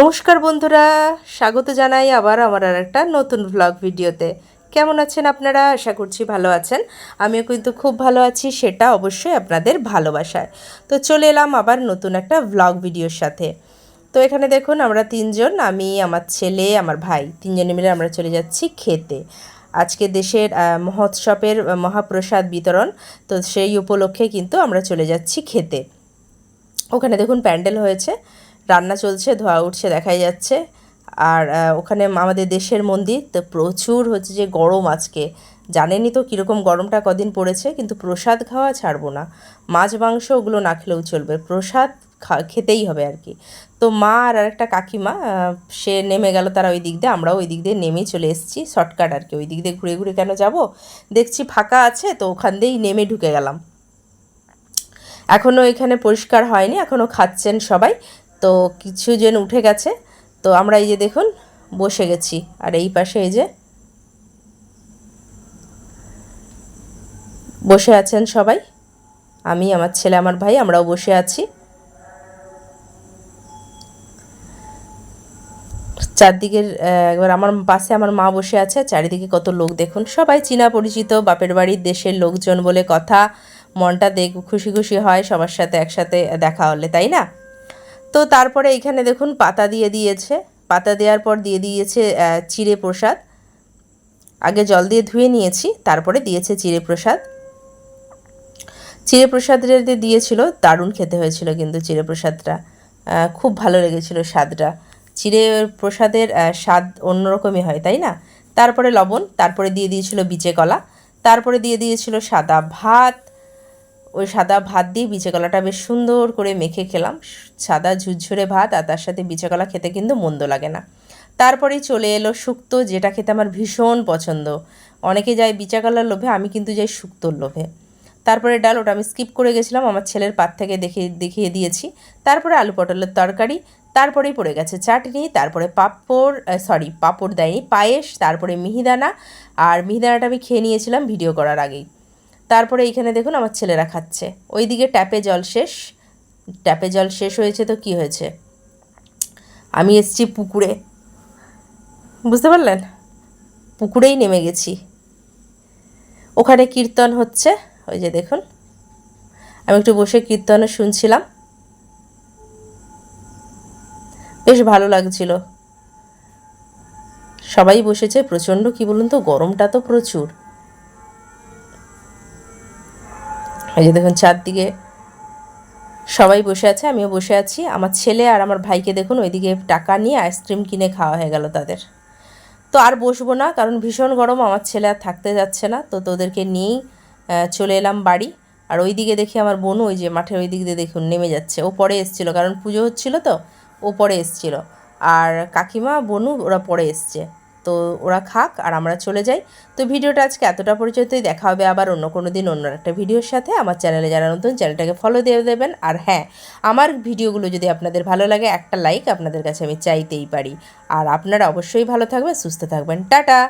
নমস্কার বন্ধুরা, স্বাগত জানাই আবার আমার আর একটা নতুন ভ্লগ ভিডিওতে। কেমন আছেন আপনারা? আশা করছি ভালো আছেন। আমিও কিন্তু খুব ভালো আছি, সেটা অবশ্যই আপনাদের ভালোবাসায়। তো চলে এলাম আবার নতুন একটা ভ্লগ ভিডিওর সাথে। তো এখানে দেখুন, আমরা তিনজন, আমি, আমার ছেলে, আমার ভাই। তিনজনে মিলে আমরা চলে যাচ্ছি খেতে। আজকে দেশের মহোৎসবের মহাপ্রসাদ বিতরণ, তো সেই উপলক্ষে কিন্তু আমরা চলে যাচ্ছি খেতে। ওখানে দেখুন, প্যান্ডেল হয়েছে। রান্না চলছে, ধোয়া উঠছে, দেখাই যাচ্ছে। আর ওখানে আমাদের দেশের মন্দির, তো প্রচুর হচ্ছে যে গরম আজকে। জানেনই তো কীরকম গরমটা কদিন পড়েছে, কিন্তু প্রসাদ খাওয়া ছাড়বো না। মাছ, মাংস ওগুলো না খেলেও চলবে। প্রসাদ খেতেই হবে আর কি। তো মা আর একটা কাকিমা সে নেমে গেল তারা ওই দিক দিয়ে, আমরাও ওই দিক দিয়ে নেমেই চলে এসেছি, শর্টকাট আর কি। ওই দিক দিয়ে ঘুরে ঘুরে কেন যাব? দেখছি ফাঁকা আছে, তো ওখান দিয়েই নেমে ঢুকে গেলাম। এখনও এখানে পরিষ্কার হয়নি এখনও খাচ্ছেন সবাই। তো কিছু জন উঠে গেছে, তো আমরা এই যে দেখুন, বসে গেছি। আর এই পাশে এই যে বসে আছেন সবাই। আমি, আমার ছেলে, আমার ভাই, আমরাও বসে আছি। চারদিকের একবার আমার পাশে আমার মা বসে আছে, চারিদিকে কত লোক দেখুন। সবাই চীনা পরিচিত, বাপের বাড়ির দেশের লোকজন বলে কথা, মনটা দেখ, খুশি খুশি হয়, সবার সাথে একসাথে দেখা হলে, তাই না? তো তারপরে এখানে দেখুন পাতা দিয়ে দিয়েছে। পাতা দেওয়ার পর দিয়ে দিয়েছে চিড়ে প্রসাদ। আগে জল দিয়ে ধুয়ে নিয়েছি, তারপরে দিয়েছে চিড়ে প্রসাদ। চিড়ে যে দিয়েছিল, দারুণ খেতে হয়েছিল কিন্তু চিড়ে প্রসাদটা। খুব ভালো লেগেছিল স্বাদটা। চিড়ে প্রসাদের স্বাদ অন্যরকমই হয়, তাই না? তারপরে লবণ, তারপরে দিয়ে দিয়েছিল বিচে কলা, তারপরে দিয়ে দিয়েছিল সাদা ভাত ওই সাদা ভাত দিয়ে বিচে কলাটা বেশ সুন্দর করে মেখে খেলাম। সাদা ঝুরঝুরে ভাত আর তার সাথে বিচে খেতে কিন্তু মন্দ লাগে না। তারপরেই চলে এলো শুক্তো, যেটা খেতে আমার ভীষণ পছন্দ। অনেকে যায় বিচা কলার লোভে, আমি কিন্তু যাই শুক্তোর লোভে। তারপরে ডাল ওটা আমি স্কিপ করে গেছিলাম, আমার ছেলের পাত থেকে দেখে, দেখিয়ে দিয়েছি। তারপরে আলু পটলের তরকারি, তারপরেই পড়ে গেছে চাটনি, তারপরে পাঁপড় সরি পাঁপড় দেয়নি, পায়েস, তারপরে মিহিদানা। আর মিহিদানাটা আমি খেয়ে নিয়েছিলাম ভিডিও করার আগেই। তারপরে এইখানে দেখুন আমার ছেলেরা খাচ্ছে। ওইদিকে ট্যাপে জল শেষ। ট্যাপে জল শেষ হয়েছে তো কি হয়েছে? আমি এসছি পুকুরে। বুঝতে পারলেন? পুকুরেই নেমে গেছি। ওখানে কীর্তন হচ্ছে। ওই যে দেখুন। আমি একটু বসে কীর্তনও শুনছিলাম। বেশ ভালো লাগছিল। সবাই বসেছে। প্রচণ্ড কি বলুন তো, গরমটা তো প্রচুর। এই যে দেখুন চারদিকে সবাই বসে আছে, আমিও বসে আছি। আমার ছেলে আর আমার ভাইকে দেখুন ওইদিকে টাকা নিয়ে আইসক্রিম কিনে খাওয়া হয়ে গেল তাদের। তো আর বসবো না, কারণ ভীষণ গরম, আমার ছেলে আর থাকতে যাচ্ছে না, তো তোদেরকে নিয়েই চলে এলাম বাড়ি। আর ওইদিকে দেখি আমার বোন ওই যে মাঠের ওই দিক দিয়ে দেখুন নেমে যাচ্ছে। ও পরে এসছিল, কারণ পুজো হচ্ছিল তো, ও পরে এসছিল। আর কাকিমা বনু ওরা পরে এসছে। তো ওরা খাক আর আমরা চলে যাই। তো ভিডিওটা আজকে এতটা পরিচয়তেই দেখা হবে আবার অন্য কোনো দিন অন্য একটা ভিডিওর সাথে। আমার চ্যানেলে যারা নতুন, চ্যানেলটাকে ফলো দিয়ে দেবেন। আর হ্যাঁ আমার ভিডিওগুলো যদি আপনাদের ভালো লাগে, একটা লাইক আপনাদের কাছে আমি চাইতেই পারি। আর আপনারা অবশ্যই ভালো থাকবেন, সুস্থ থাকবেন। টাটা!